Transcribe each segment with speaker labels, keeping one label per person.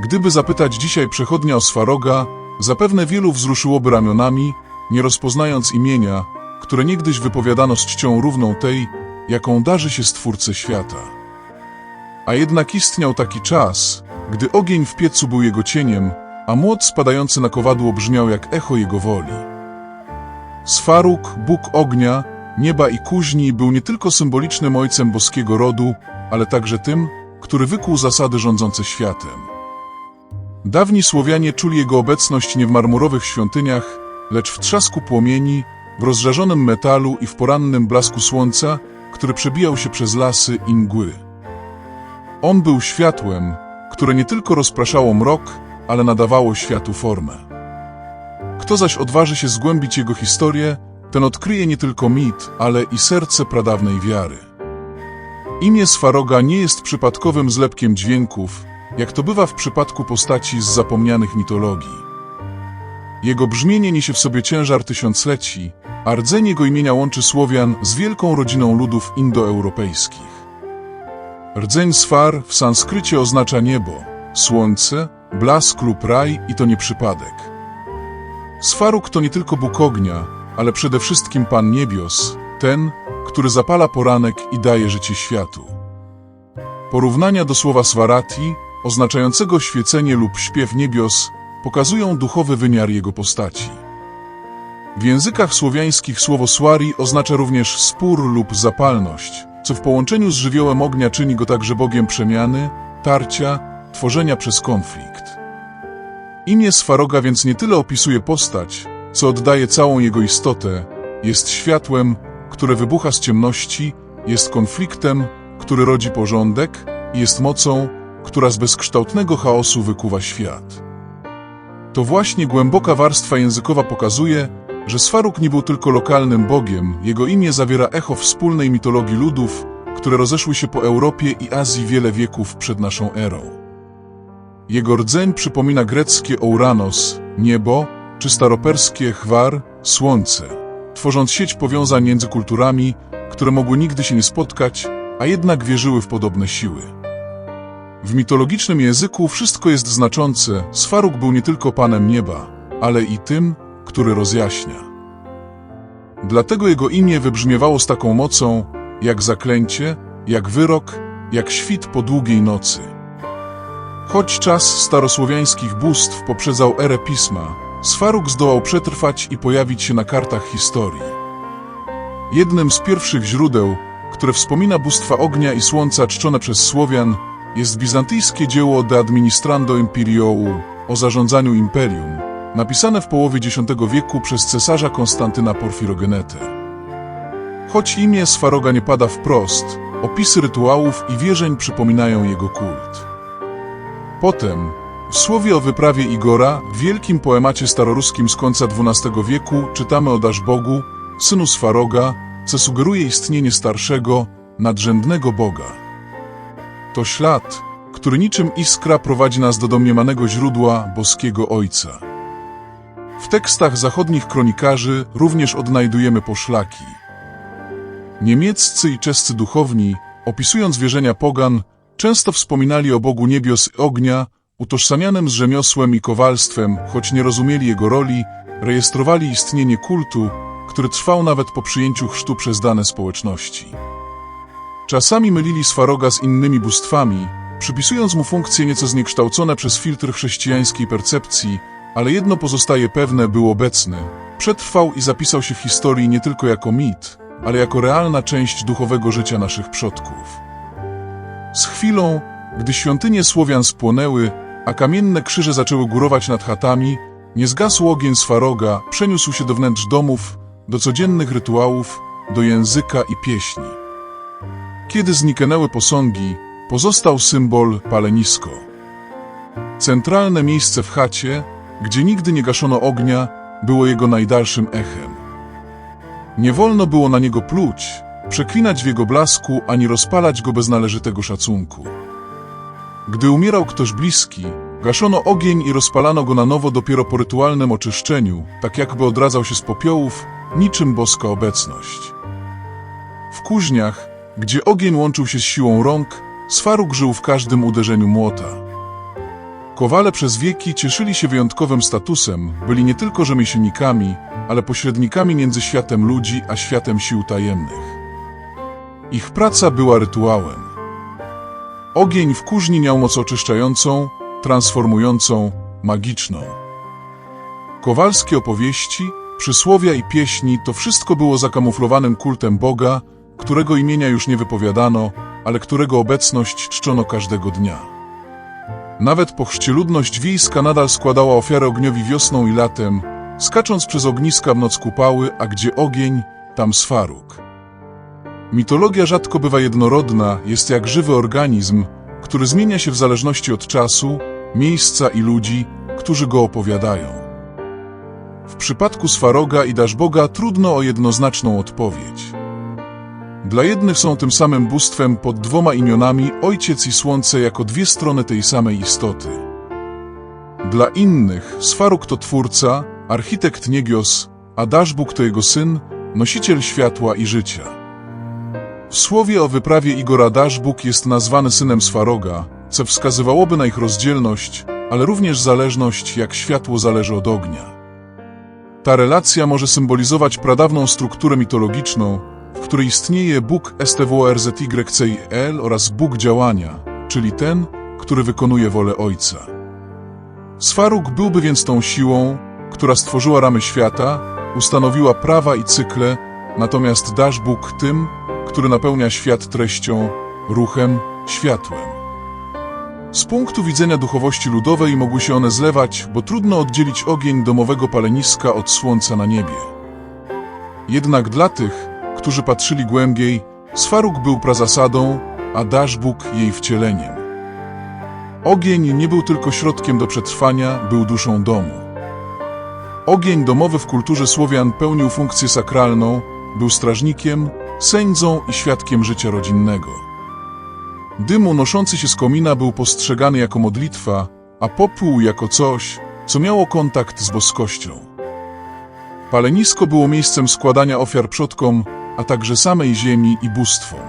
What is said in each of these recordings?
Speaker 1: Gdyby zapytać dzisiaj przechodnia o Swaroga, zapewne wielu wzruszyłoby ramionami, nie rozpoznając imienia, które niegdyś wypowiadano z czcią równą tej, jaką darzy się Stwórcę świata. A jednak istniał taki czas, gdy ogień w piecu był jego cieniem, a młot spadający na kowadło brzmiał jak echo jego woli. Sfaruk, Bóg ognia, nieba i kuźni, był nie tylko symbolicznym ojcem boskiego rodu, ale także tym, który wykuł zasady rządzące światem. Dawni Słowianie czuli jego obecność nie w marmurowych świątyniach, lecz w trzasku płomieni, w rozżarzonym metalu i w porannym blasku słońca, który przebijał się przez lasy i mgły. On był światłem, które nie tylko rozpraszało mrok, ale nadawało światu formę. Kto zaś odważy się zgłębić jego historię, ten odkryje nie tylko mit, ale i serce pradawnej wiary. Imię Swaroga nie jest przypadkowym zlepkiem dźwięków, jak to bywa w przypadku postaci z zapomnianych mitologii. Jego brzmienie niesie w sobie ciężar tysiącleci, a rdzeń jego imienia łączy Słowian z wielką rodziną ludów indoeuropejskich. Rdzeń Swar w sanskrycie oznacza niebo, słońce, blask lub raj i to nie przypadek. Sfaruk to nie tylko Bóg ognia, ale przede wszystkim Pan Niebios, ten, który zapala poranek i daje życie światu. Porównania do słowa Svarati, oznaczającego świecenie lub śpiew niebios, pokazują duchowy wymiar jego postaci. W językach słowiańskich słowo swari oznacza również spór lub zapalność, co w połączeniu z żywiołem ognia czyni go także bogiem przemiany, tarcia, tworzenia przez konflikt. Imię Swaroga więc nie tyle opisuje postać, co oddaje całą jego istotę, jest światłem, które wybucha z ciemności, jest konfliktem, który rodzi porządek jest mocą, która z bezkształtnego chaosu wykuwa świat. To właśnie głęboka warstwa językowa pokazuje, że Sfaruk nie był tylko lokalnym bogiem, jego imię zawiera echo wspólnej mitologii ludów, które rozeszły się po Europie i Azji wiele wieków przed naszą erą. Jego rdzeń przypomina greckie Ouranos, niebo, czy staroperskie Chwar, słońce, tworząc sieć powiązań między kulturami, które mogły nigdy się nie spotkać, a jednak wierzyły w podobne siły. W mitologicznym języku wszystko jest znaczące, Sfaruk był nie tylko panem nieba, ale i tym, który rozjaśnia. Dlatego jego imię wybrzmiewało z taką mocą, jak zaklęcie, jak wyrok, jak świt po długiej nocy. Choć czas starosłowiańskich bóstw poprzedzał erę pisma, Sfaruk zdołał przetrwać i pojawić się na kartach historii. Jednym z pierwszych źródeł, które wspomina bóstwa ognia i słońca czczone przez Słowian, jest bizantyjskie dzieło De Administrando Imperioum o zarządzaniu imperium, napisane w połowie X wieku przez cesarza Konstantyna Porfirogenetę. Choć imię Swaroga nie pada wprost, opisy rytuałów i wierzeń przypominają jego kult. Potem, w słowie o wyprawie Igora, w wielkim poemacie staroruskim z końca XII wieku, czytamy o Daszbogu, synu Swaroga, co sugeruje istnienie starszego, nadrzędnego Boga. To ślad, który niczym iskra prowadzi nas do domniemanego źródła boskiego Ojca. W tekstach zachodnich kronikarzy również odnajdujemy poszlaki. Niemieccy i czescy duchowni, opisując wierzenia pogan, często wspominali o Bogu niebios i ognia, utożsamianym z rzemiosłem i kowalstwem, choć nie rozumieli jego roli, rejestrowali istnienie kultu, który trwał nawet po przyjęciu chrztu przez dane społeczności. Czasami mylili Swaroga z innymi bóstwami, przypisując mu funkcje nieco zniekształcone przez filtr chrześcijańskiej percepcji, ale jedno pozostaje pewne, był obecny. Przetrwał i zapisał się w historii nie tylko jako mit, ale jako realna część duchowego życia naszych przodków. Z chwilą, gdy świątynie Słowian spłonęły, a kamienne krzyże zaczęły górować nad chatami, nie zgasł ogień Swaroga, przeniósł się do wnętrz domów, do codziennych rytuałów, do języka i pieśni. Kiedy zniknęły posągi, pozostał symbol palenisko. Centralne miejsce w chacie, gdzie nigdy nie gaszono ognia, było jego najdalszym echem. Nie wolno było na niego pluć, przeklinać w jego blasku, ani rozpalać go bez należytego szacunku. Gdy umierał ktoś bliski, gaszono ogień i rozpalano go na nowo dopiero po rytualnym oczyszczeniu, tak jakby odradzał się z popiołów, niczym boska obecność. W kuźniach, gdzie ogień łączył się z siłą rąk, Sfaruk żył w każdym uderzeniu młota. Kowale przez wieki cieszyli się wyjątkowym statusem, byli nie tylko rzemieślnikami, ale pośrednikami między światem ludzi a światem sił tajemnych. Ich praca była rytuałem. Ogień w kuźni miał moc oczyszczającą, transformującą, magiczną. Kowalskie opowieści, przysłowia i pieśni to wszystko było zakamuflowanym kultem Boga, którego imienia już nie wypowiadano, ale którego obecność czczono każdego dnia. Nawet po chrzcie ludność wiejska nadal składała ofiarę ogniowi wiosną i latem, skacząc przez ogniska w noc kupały, a gdzie ogień, tam swaruk. Mitologia rzadko bywa jednorodna, jest jak żywy organizm, który zmienia się w zależności od czasu, miejsca i ludzi, którzy go opowiadają. W przypadku Swaroga i Daszboga trudno o jednoznaczną odpowiedź. Dla jednych są tym samym bóstwem pod dwoma imionami Ojciec i Słońce jako dwie strony tej samej istoty. Dla innych Swaruk to twórca, architekt Niegios, a Daszbóg to jego syn, nosiciel światła i życia. W słowie o wyprawie Igora Daszbóg jest nazwany synem Swaroga, co wskazywałoby na ich rozdzielność, ale również zależność, jak światło zależy od ognia. Ta relacja może symbolizować pradawną strukturę mitologiczną, w której istnieje Bóg STWRZYCL oraz Bóg działania, czyli ten, który wykonuje wolę Ojca. Sfaruk byłby więc tą siłą, która stworzyła ramy świata, ustanowiła prawa i cykle, natomiast dasz Bóg tym, który napełnia świat treścią, ruchem, światłem. Z punktu widzenia duchowości ludowej mogły się one zlewać, bo trudno oddzielić ogień domowego paleniska od słońca na niebie. Jednak dla tych, którzy patrzyli głębiej, Sfaruk był prazasadą, a Daszbóg jej wcieleniem. Ogień nie był tylko środkiem do przetrwania, był duszą domu. Ogień domowy w kulturze Słowian pełnił funkcję sakralną, był strażnikiem, sędzą i świadkiem życia rodzinnego. Dym unoszący się z komina był postrzegany jako modlitwa, a popół jako coś, co miało kontakt z boskością. Palenisko było miejscem składania ofiar przodkom, a także samej ziemi i bóstwom.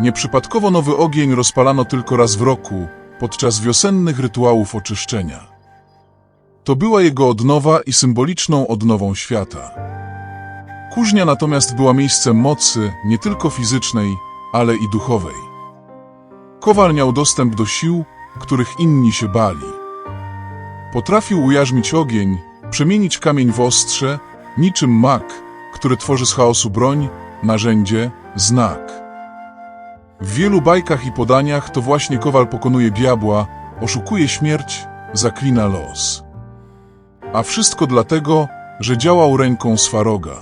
Speaker 1: Nieprzypadkowo nowy ogień rozpalano tylko raz w roku, podczas wiosennych rytuałów oczyszczenia. To była jego odnowa i symboliczną odnową świata. Kuźnia natomiast była miejscem mocy, nie tylko fizycznej, ale i duchowej. Kowal miał dostęp do sił, których inni się bali. Potrafił ujarzmić ogień, przemienić kamień w ostrze, niczym mak, który tworzy z chaosu broń, narzędzie, znak. W wielu bajkach i podaniach to właśnie kowal pokonuje diabła, oszukuje śmierć, zaklina los. A wszystko dlatego, że działał ręką Swaroga.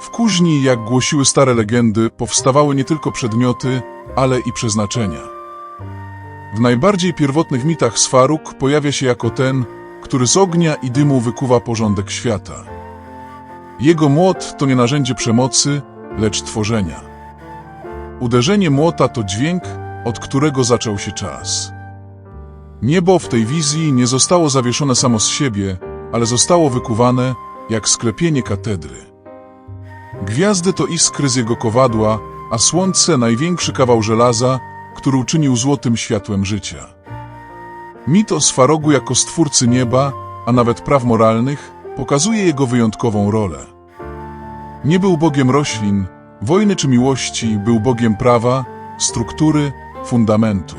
Speaker 1: W kuźni, jak głosiły stare legendy, powstawały nie tylko przedmioty, ale i przeznaczenia. W najbardziej pierwotnych mitach Swaruk pojawia się jako ten, który z ognia i dymu wykuwa porządek świata. Jego młot to nie narzędzie przemocy, lecz tworzenia. Uderzenie młota to dźwięk, od którego zaczął się czas. Niebo w tej wizji nie zostało zawieszone samo z siebie, ale zostało wykuwane jak sklepienie katedry. Gwiazdy to iskry z jego kowadła, a słońce największy kawał żelaza, który uczynił złotym światłem życia. Mit o Swarogu jako stwórcy nieba, a nawet praw moralnych, pokazuje jego wyjątkową rolę. Nie był bogiem roślin, wojny czy miłości, był bogiem prawa, struktury, fundamentu.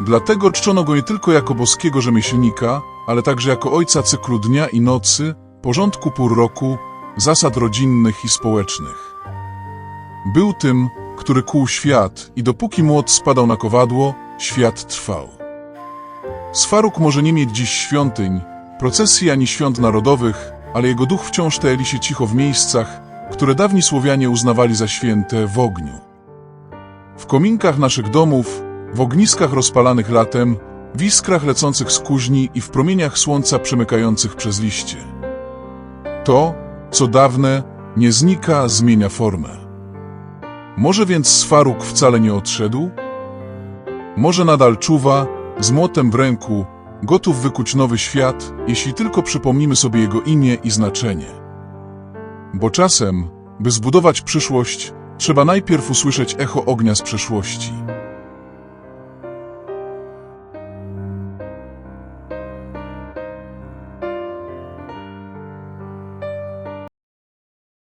Speaker 1: Dlatego czczono go nie tylko jako boskiego rzemieślnika, ale także jako ojca cyklu dnia i nocy, porządku pór roku, zasad rodzinnych i społecznych. Był tym, który kuł świat i dopóki młot spadał na kowadło, świat trwał. Sfaruk może nie mieć dziś świątyń, procesji ani świąt narodowych, ale jego duch wciąż tajeli się cicho w miejscach, które dawni Słowianie uznawali za święte w ogniu. W kominkach naszych domów, w ogniskach rozpalanych latem, w iskrach lecących z kuźni i w promieniach słońca przemykających przez liście. To, co dawne, nie znika, zmienia formę. Może więc Sfaruk wcale nie odszedł? Może nadal czuwa, z młotem w ręku, gotów wykuć nowy świat, jeśli tylko przypomnimy sobie jego imię i znaczenie. Bo czasem, by zbudować przyszłość, trzeba najpierw usłyszeć echo ognia z przeszłości.